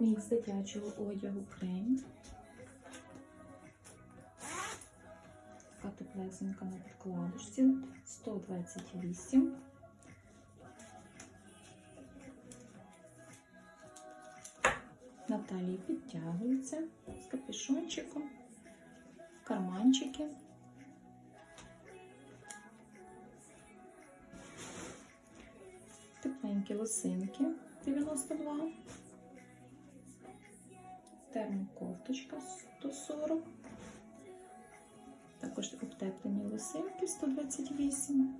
Мікс дитячого одягу крем. Така теплесенька на підкладочці. 128. На талії підтягується з капюшончиком, карманчики. Тепленькі лосинки 92. Термокофточка 140. Також обтеплені лосинки 128.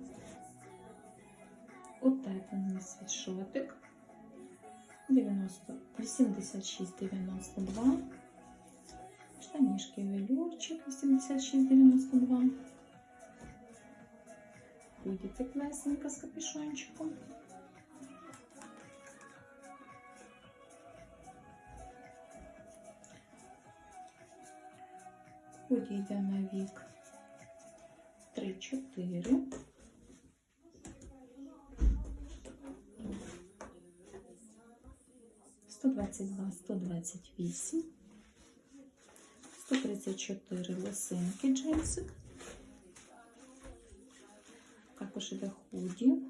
Утеплений світшотик 90, 86,92. Штанішки велюрчик 86,92. Худі теплесенька з капюшончиком. Йде на вік 3-4. Сто двадцять два, сто двадцять вісім, сто тридцять чотири лосинки джинсик. Також іде худі.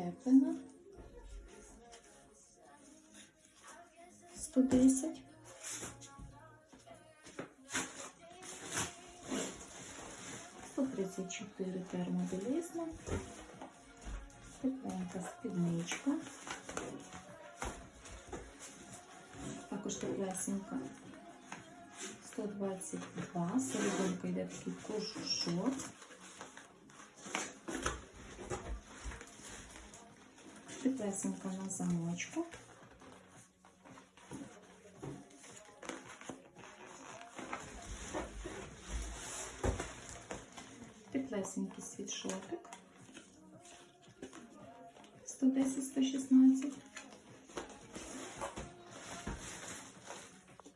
Утеплена. 110. Сто тридцять чотири термобілизна. Тепленька спідничка. Також теплесенька. 122. Серединка йде такий кожушок. Теплесенька на замочку. Теплесенький світшотик. 110-116.